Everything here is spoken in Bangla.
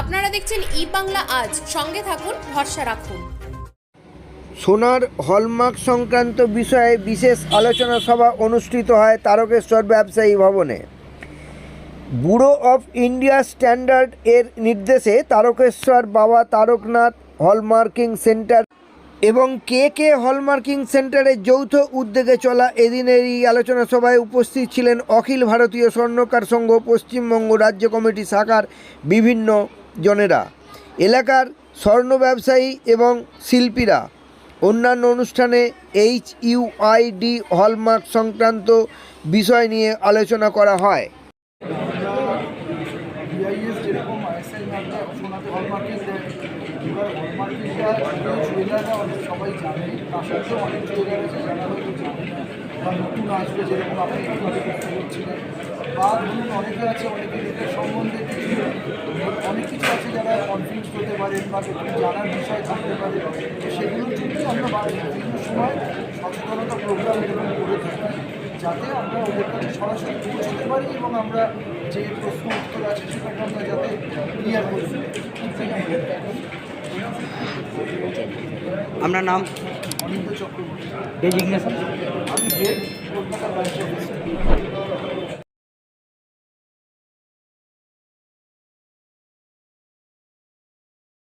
আপনারা দেখছেন ই বাংলা আজ। সঙ্গে থাকুন, ভরসা রাখুন। সোনার হলমার্ক সংক্রান্ত বিষয়ে বিশেষ আলোচনা সভা অনুষ্ঠিত হয় তারকেশ্বর ব্যবসায়ী ভবনে। ব্যুরো অফ ইন্ডিয়া স্ট্যান্ডার্ড এর নির্দেশে তারকেশ্বর বাবা তারকনাথ হলমার্কিং সেন্টার এবং কে কে হলমার্কিং সেন্টারের যৌথ উদ্যোগে চলা এদিনের এই আলোচনা সভায় উপস্থিত ছিলেন অখিল ভারতীয় স্বর্ণকার সংঘ, পশ্চিমবঙ্গ রাজ্য কমিটি শাখার বিভিন্ন জনেরা। এলাকার স্বর্ণ ব্যবসায়ী এবং শিল্পীরা। অন্যান্য অনুষ্ঠানে এইচ ইউআইডি হলমার্ক সংক্রান্ত বিষয় নিয়ে আলোচনা করা হয়। জুয়েলাররা অনেক সবাই জানে তার সত্ত্বেও অনেক জুয়েলার আছে যারা হয়তো বা নতুন আসবে যেরকম আপনি আগে প্রশ্ন করছিলেন বা ধরুন অনেকে আছে অনেকে এদের সম্বন্ধে অনেক কিছু আছে যারা কনফিউজ হতে পারেন বা জানার বিষয় থাকতে পারে সেগুলোর জন্যই আমরা বিভিন্ন সময় সচেতনতা প্রোগ্রাম এরকম করে থাকি। যাতে আমরা ওদের কাছে সরাসরি পৌঁছতে পারি এবং আমরা যে প্রশ্ন উত্তর আছে আমরা যাতে ক্লিয়ার করে আপনার নাম? অনিন্দ চক্রবর্তী। আমি কলকাতা